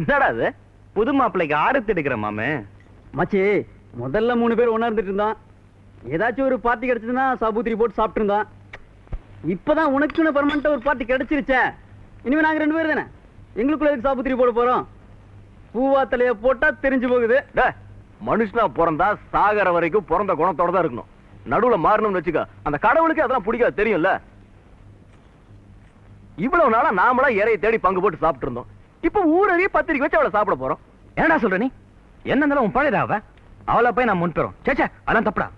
என்னடா அது புது மாப்பிள்ளைக்கு ஆரத்தி எடுக்கிற மாமே? மச்சி முதல்ல மூணு பேர் ஒண்ணா இருந்துட்டு இருந்தான். ஏதாச்சும் ஒரு பார்ட்டி கிடைச்சதுன்னா சாபூத்திரி போட்டு சாப்பிட்டு இருந்தான். இப்பதான் உனக்குன்னு பர்மனண்டா ஒரு பார்ட்டி கிடைச்சிருச்சே. இனிமே நாங்க ரெண்டு பேர் தானே? எங்களுக்குள்ள எதுக்கு சாபூத்திரி போட போறோம்? பூவா தலைய போட்டா தெரிஞ்சு போகுது. மனுஷனா பிறந்தா சாகர வரைக்கும் பிறந்த குணத்தோட தான் இருக்கணும். நடுவுல மாறணும்னு வச்சுக்க. அந்த கடவுளுக்கு அதெல்லாம் பிடிக்காது தெரியும்ல? இவ்வளவு நாளா நாமளா இறைய தேடி பங்கு போட்டு சாப்பிட்டு இருந்தோம். இப்ப ஊரறிய பத்திரிக்கை வச்சு அவளை சாப்பிட போறோம். என்னடா சொல்ற நீ? என்ன இருந்தாலும் உன் பழையதா அவ? அவளை போய் நான் முன்பெறும் சேச்சா அதெல்லாம் தப்புடா.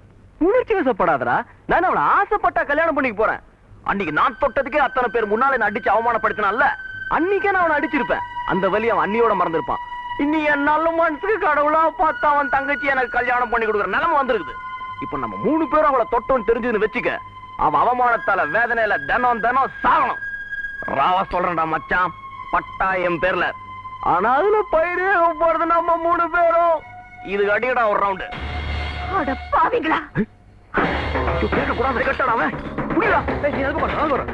உணர்ச்சி வசப்படாதடா. நான் அவளை ஆசைப்பட்டா கல்யாணம் பண்ணிக்க போறேன். அன்னைக்கு நான் தொட்டதுக்கே அத்தனை பேர் முன்னால என்ன அடிச்சு அவமானப்படுத்தினால அன்னைக்கே நான் அவனை அடிச்சிருப்பேன். அந்த வழி அவன் அண்ணியோட மறந்திருப்பான். இன்னி என் நல்ல மனசுக்கு கடவுளா பார்த்து அவன் தங்கச்சி எனக்கு கல்யாணம் பண்ணி கொடுக்குற நிலைமை வந்திருக்குது. இப்ப நம்ம மூணு பேரும் அவளை தொட்டோன்னு தெரிஞ்சதுன்னு வச்சுக்க அவன் அவமானத்தால வேதனையில தினம் தினம் சாகணும். ராவா சொல்றேன்டா மச்சான். பட்டா என் பேர்ல. ஆனா அதுல பயிரே போறது நம்ம மூணு பேரும். இதுக்கு அடிக்கடா ஒரு ரவுண்டு அட பாவிங்களா கேட்கக்கூடாது கட்டடா அவன். புரியல நீ அதுக்கு போற அதுக்கு போற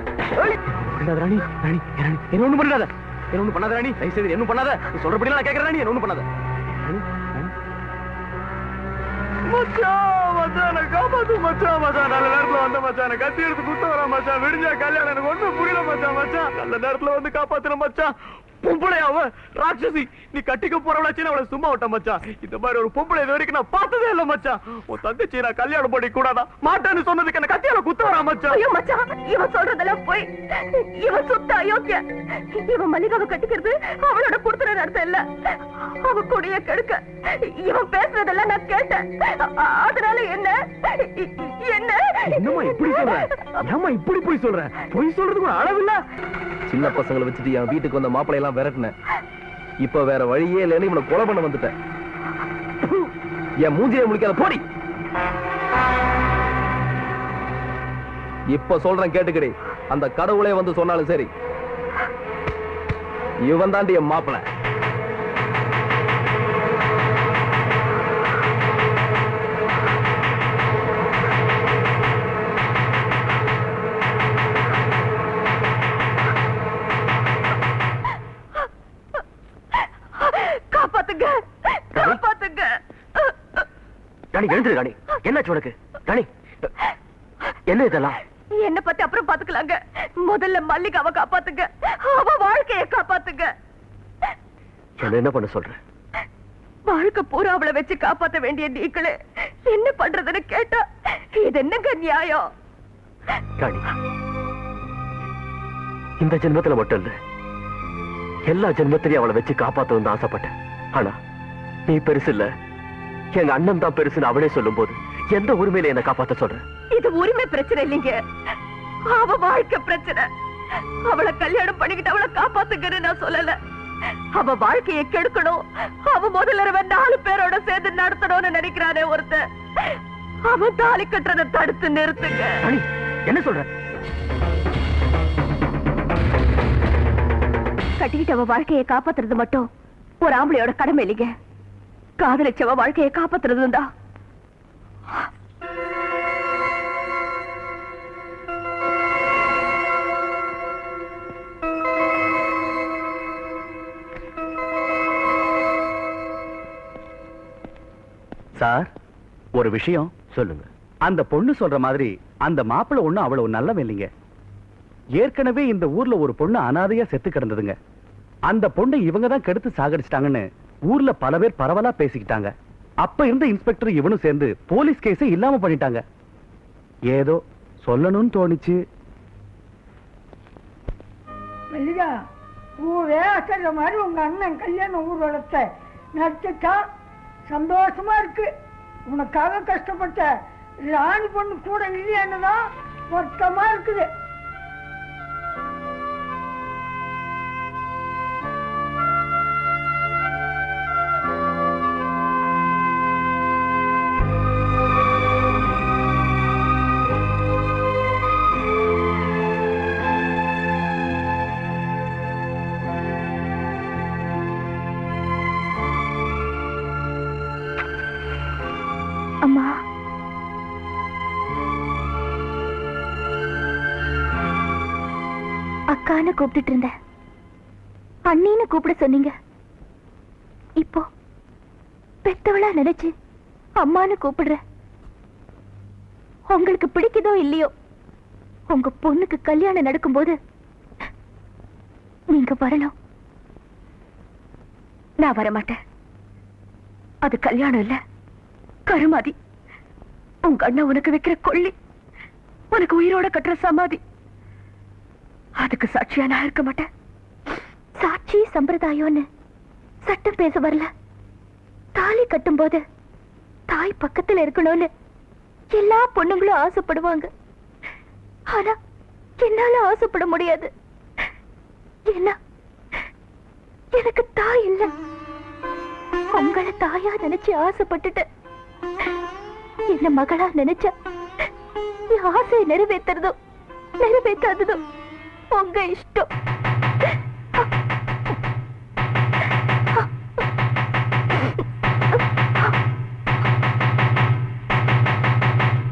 ஏய். பண்ணாத ராணி ராணி ராணி? என்ன ஒண்ணும் பண்ணாத? என்ன ஒண்ணும் பண்ணாத ராணி? தயவு செய்து என்ன பண்ணாத? நீ சொல்றபடி நான் கேக்குறேன் ராணி. என்ன ஒண்ணும் பண்ணாத? ராணி. மச்சான் மச்சான் காப்பாத்து மச்சான் மச்சான். நல்ல நேரத்துல வந்த மச்சான். கத்தி எடுத்து குத்த வர மச்சான். விடிஞ்சா கல்யாணம் எனக்கு ஒண்ணும் புரியல மச்சான் மச்சான். நல்ல நேரத்துல வந்து காப்பாத்துற மச்சான். பொம்பளை அவ ராட்சசி. நீ கட்டிக்க போறவளாச்சு அவளை சும்மா விட்ட மச்சான். இந்த மாதிரி ஒரு பொம்பளை இது வரைக்கும் நான் பார்த்ததே இல்ல மச்சான். உன் தங்கச்சி நான் கல்யாணம் பண்ணி கூடாதா? மாட்டேன்னு சொன்னதுக்கு என்ன கத்தியால குத்த வரா மச்சான்? ஐயோ மச்சான் இவன் சொல்றதெல்லாம் போய் இவன் சுத்த அயோக்கிய இவன் மல்லிகாவை கட்டிக்கிறது அவளோட கொடுத்துற அர்த்தம் இல்ல. அவ கொடிய கெடுக்க இவன் பேசுறதெல்லாம் நான் கேட்டேன். அதனால என்ன? என்ன? என்னம்மா இப்படி சொல்ற? இப்படி போய் சொல்ற? பொய் சொல்றதுக்கு ஒரு அளவில்ல சின்ன பசங்களை வச்சுட்டு என் வீட்டுக்கு வந்த மாப்பிள்ளை எல்லாம் விரட்டினேன். இப்ப வேற வழியே இல்லைன்னு இவனை கொலை பண்ண வந்துட்டேன். என் மூஞ்சியை முடிக்காத போடி. இப்ப சொல்றேன் கேட்டுக்கடி. அந்த கடவுளே வந்து சொன்னாலும் சரி. இவன் தாண்டி என் மாப்பிள்ளை காப்பாத்துங்க காப்பாத்துங்க ராணி எழுந்துரு ராணி. என்னாச்சு உனக்கு? ராணி என்ன இதெல்லாம்? என்ன பத்தி அப்புறம் பாத்துக்கலாங்க முதல்ல மல்லிகாவை காப்பாத்துங்க. அவ வாழ்க்கைய காப்பாத்துங்க. என்ன என்ன பண்ண சொல்ற? வாழ்க்கை பூரா அவளை வச்சு காப்பாத்த வேண்டிய நீங்களே என்ன பண்றதுன்னு கேட்டா இது என்னங்க நியாயம்? இந்த ஜென்மத்துல மட்டும் இல்ல எல்லா ஜென்மத்திலையும் அவளை வச்சு காப்பாத்தணும் தான் ஆசைப்பட்டேன். ஆனா நீ பெருசு இல்ல. எங்க அண்ணன் தான் பெருசுன்னு அவளே சொல்லும் போது எந்த உரிமையில என்ன காப்பாத்த சொல்ற? இது உரிமை பிரச்சனை இல்லைங்க. அவ வாழ்க்கை பிரச்சனை. அவளை கல்யாணம் பண்ணிக்கிட்டு அவளை காப்பாத்துங்கன்னு நான் சொல்லல. அவ வாழ்க்கையை கெடுக்கணும். அவ முதல்ல நாலு பேரோட சேர்ந்து நடத்தணும்னு நினைக்கிறானே ஒருத்தன். அவன் தாலி கட்டுறதை தடுத்து நிறுத்துங்க. என்ன சொல்ற? கட்டிக்கிட்டு அவ வாழ்க்கையை காப்பாத்துறது மட்டும் ஒரு ஆம்பளையோட கடமை இல்லைங்க. காதலிச்சவ வாழ்க்கையை காப்பாத்துறது தான் சார் ஒரு விஷயம் சொல்லுங்க. அந்த பொண்ணு சொல்ற மாதிரி அந்த மாப்பிள்ளை ஒண்ணும் அவ்வளவு நல்லவன் இல்லைங்க. ஏற்கனவே இந்த ஊர்ல ஒரு பொண்ணு அனாதையா செத்து கிடந்ததுங்க. அந்த பொண்ணை இவங்க தான் கெடுத்து சாகடிச்சிட்டாங்கன்னு ஊர்ல பல பேர் பரவலா பேசிக்கிட்டாங்க. அப்ப இருந்த இன்ஸ்பெக்டர் இவனும் சேர்ந்து போலீஸ் கேஸை இல்லாம பண்ணிட்டாங்க. ஏதோ சொல்லணும்னு தோணுச்சு. மல்லிகா ஊரே அசைற மாதிரி உங்க அண்ணன் கல்யாண ஊர்வலத்தை நடத்திட்டான் சந்தோஷமா இருக்கு. உனக்காக கஷ்டப்பட்ட ராணி பொண்ணு கூட இல்லையான்னு தான் வருத்தமா இருக்குது. அக்கான்னு கூப்பிட்டு இருந்தேன் அண்ணின்னு கூப்பிட சொன்னீங்க. இப்போ பெத்தவளா நினைச்சு அம்மான்னு கூப்பிடுற. உங்களுக்கு பிடிக்குதோ இல்லையோ உங்க பொண்ணுக்கு கல்யாணம் நடக்கும்போது நீங்க வரணும். நான் வர மாட்டேன் அது கல்யாணம் இல்ல. கருமாதி உங்க அண்ணன் உனக்கு வைக்கிற கொள்ளி உனக்கு உயிரோட கட்டுற சமாதி. அதுக்கு சாட்சியா நான் இருக்க மாட்டேன். சாட்சி சம்பிரதாயம்னு சட்டம் பேச வரல. தாலி கட்டும் போது தாய் பக்கத்துல இருக்கணும்னு எல்லா பொண்ணுங்களும் ஆசைப்படுவாங்க. ஆனா என்னால ஆசைப்பட முடியாது. ஏன்னா எனக்கு தாய் இல்ல. உங்களை தாயா நினைச்சு ஆசைப்பட்டுட்டு என்ன மகளா நினைச்ச என் ஆசையை நிறைவேத்துறதும் நிறைவேற்றாததும் ಅವಂಗ ಇಷ್ಟು.